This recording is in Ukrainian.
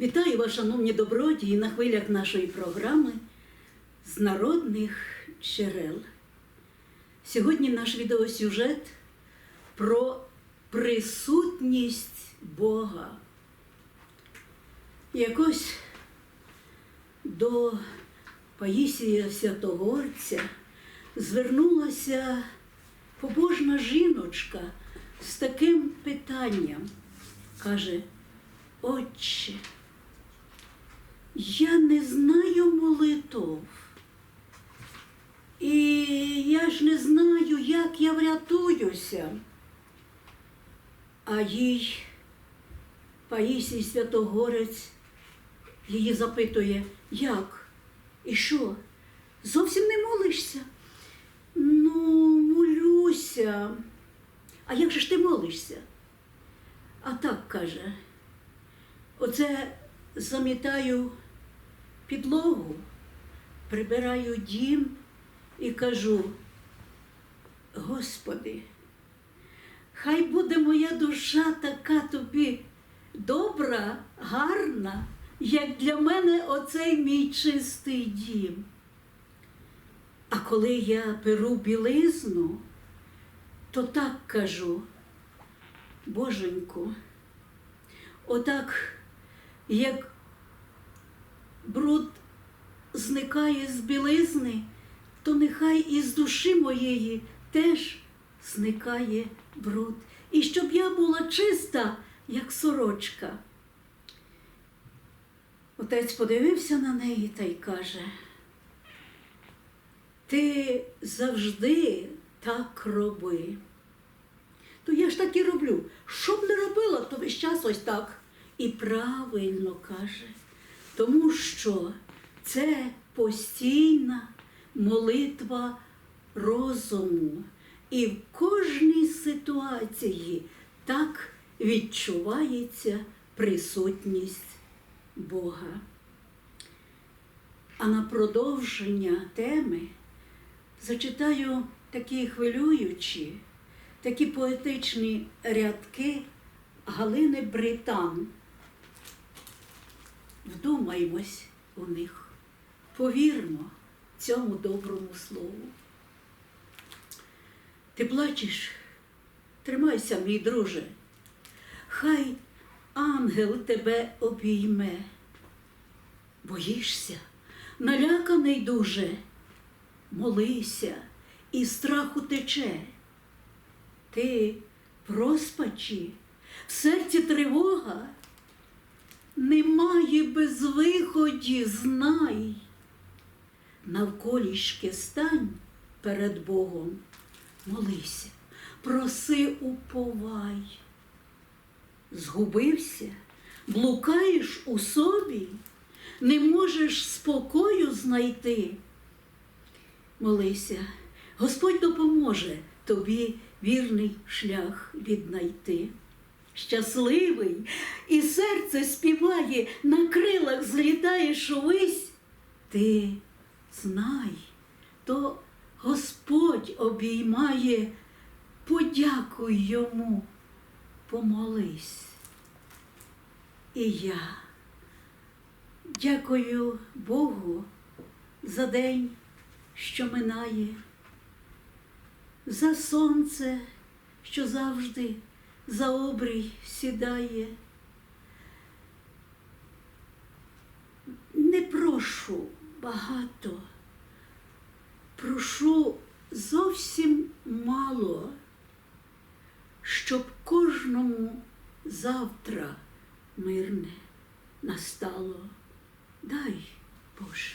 Вітаю вас, шановні добродії, на хвилях нашої програми з народних джерел. Сьогодні наш відеосюжет про присутність Бога. Якось до Паїсія Святогорця звернулася побожна жіночка з таким питанням. Каже, Отче, я не знаю молитов. І я ж не знаю, як я врятуюся. А їй Паїсій Святогорець її запитує, як? І що? Зовсім не молишся? Ну, молюся. А як же ж ти молишся? А так каже, оце замітаю підлогу, прибираю дім і кажу, Господи, хай буде моя душа така тобі добра, гарна, як для мене оцей мій чистий дім. А коли я перу білизну, то так кажу, Боженьку, отак, як бруд зникає з білизни, то нехай із душі моєї теж зникає бруд. І щоб я була чиста, як сорочка. Отець подивився на неї та й каже, ти завжди так роби. То я ж так і роблю. Що б не робила, то весь час ось так. І правильно каже, тому що це постійна молитва розуму. І в кожній ситуації так відчувається присутність Бога. А на продовження теми зачитаю такі хвилюючі, такі поетичні рядки Галини Британ. Вдумаймось у них, повірмо цьому доброму слову. Ти плачеш? Тримайся, мій друже, хай ангел тебе обійме. Боїшся, наляканий дуже, молися, і страху тече. Ти в розпачі, в серці тривога, немає безвиході, знай. Навколішки стань перед Богом, молися, проси уповай. Згубився, блукаєш у собі, не можеш спокою знайти. Молися, Господь допоможе тобі вірний шлях віднайти. Щасливий, і серце співає, на крилах злітаєш увесь. Ти знай, то Господь обіймає, подякуй йому, помолись. І я дякую Богу за день, що минає, за сонце, що завжди за обрій сідає. Не прошу багато, прошу зовсім мало, щоб кожному завтра мирне настало. Дай, Боже.